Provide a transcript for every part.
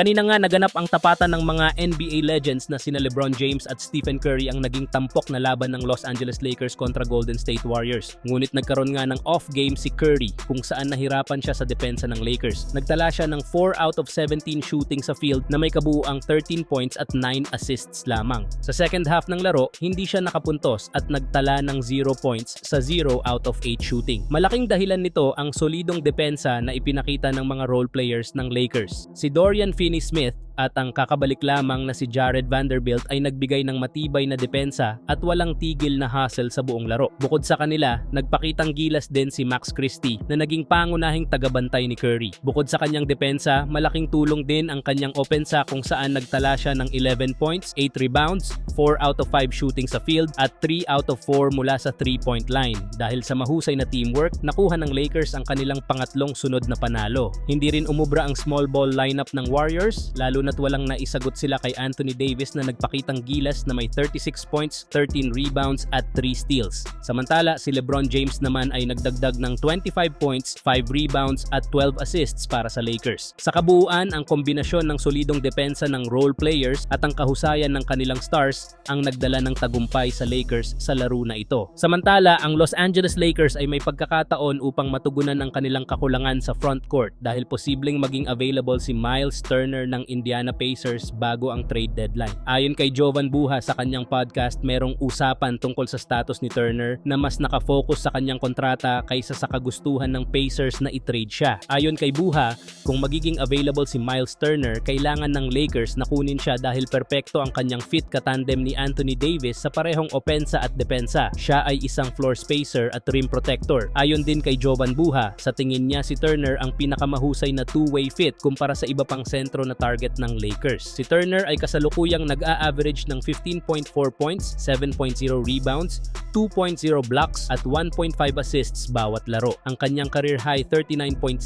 Kanina nga naganap ang tapatan ng mga NBA legends na sina LeBron James at Stephen Curry ang naging tampok na laban ng Los Angeles Lakers kontra Golden State Warriors. Ngunit nagkaroon nga ng off game si Curry kung saan nahirapan siya sa depensa ng Lakers. Nagtala siya ng 4 out of 17 shooting sa field na may kabuuang 13 points at 9 assists lamang. Sa second half ng laro, hindi siya nakapuntos at nagtala ng 0 points sa 0 out of 8 shooting. Malaking dahilan nito ang solidong depensa na ipinakita ng mga role players ng Lakers. Si Dorian Vinnie Smith at ang kakabalik lamang na si Jared Vanderbilt ay nagbigay ng matibay na depensa at walang tigil na hustle sa buong laro. Bukod sa kanila, nagpakitang gilas din si Max Christie na naging pangunahing tagabantay ni Curry. Bukod sa kanyang depensa, malaking tulong din ang kanyang opensa kung saan nagtala siya ng 11 points, 8 rebounds, 4 out of 5 shooting sa field at 3 out of 4 mula sa 3-point line. Dahil sa mahusay na teamwork, nakuha ng Lakers ang kanilang pangatlong sunod na panalo. Hindi rin umubra ang small ball lineup ng Warriors, lalo na't walang naisagot sila kay Anthony Davis na nagpakitang gilas na may 36 points, 13 rebounds at 3 steals. Samantala, si LeBron James naman ay nagdagdag ng 25 points, 5 rebounds at 12 assists para sa Lakers. Sa kabuuan, ang kombinasyon ng solidong depensa ng role players at ang kahusayan ng kanilang stars ang nagdala ng tagumpay sa Lakers sa laro na ito. Samantala, ang Los Angeles Lakers ay may pagkakataon upang matugunan ang kanilang kakulangan sa front court dahil posibleng maging available si Miles Turner ng Indiana Pacers bago ang trade deadline. Ayon kay Jovan Buha sa kanyang podcast, merong usapan tungkol sa status ni Turner na mas nakafocus sa kanyang kontrata kaysa sa kagustuhan ng Pacers na i-trade siya. Ayon kay Buha, kung magiging available si Miles Turner, kailangan ng Lakers na kunin siya dahil perpekto ang kanyang fit katandem ni Anthony Davis sa parehong opensa at depensa. Siya ay isang floor spacer at rim protector. Ayon din kay Jovan Buha, sa tingin niya si Turner ang pinakamahusay na two-way fit kumpara sa iba pang sentro na target ng Lakers. Si Turner ay kasalukuyang nag-a-average ng 15.4 points, 7.0 rebounds, 2.0 blocks at 1.5 assists bawat laro. Ang kanyang career high 39.6%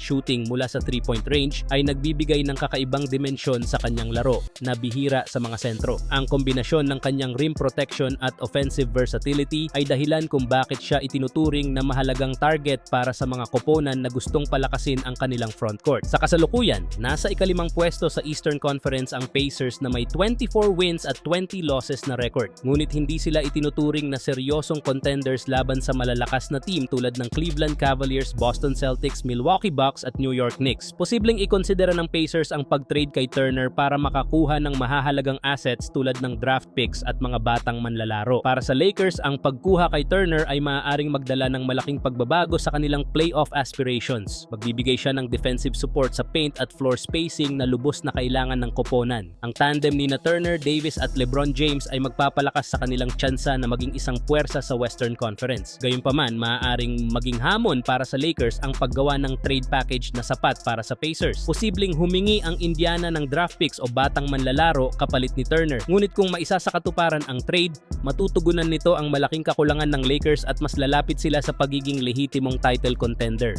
shooting mula sa 3-point range ay nagbibigay ng kakaibang dimensyon sa kanyang laro na bihira sa mga sentro. Ang kombinasyon ng kanyang rim protection at offensive versatility ay dahilan kung bakit siya itinuturing na mahalagang target para sa mga koponan na gustong palakasin ang kanilang frontcourt. Sa kasalukuyan, nasa ikalimang pwesto sa Eastern Conference ang Pacers na may 24 wins at 20 losses na record. Ngunit hindi sila itinuturing na seryosong contenders laban sa malalakas na team tulad ng Cleveland Cavaliers, Boston Celtics, Milwaukee Bucks at New York Knicks. Posibleng ikonsidera ng Pacers ang pag-trade kay Turner para makakuha ng mahahalagang assets tulad ng draft picks at mga batang manlalaro. Para sa Lakers, ang pagkuha kay Turner ay maaaring magdala ng malaking pagbabago sa kanilang playoff aspirations. Magbibigay siya ng defensive support sa paint at floor spacing na lubos na kailangan ng koponan. Ang tandem ni na Turner, Davis at LeBron James ay magpapalakas sa kanilang tsansa na maging isang puwersa sa Western Conference. Gayunpaman, maaaring maging hamon para sa Lakers ang paggawa ng trade package na sapat para sa Pacers. Posibleng humingi ang Indiana ng draft picks o batang manlalaro kapalit ni Turner. Ngunit kung maisa sa katuparan ang trade, matutugunan nito ang malaking kakulangan ng Lakers at mas lalapit sila sa pagiging lehitimong title contender.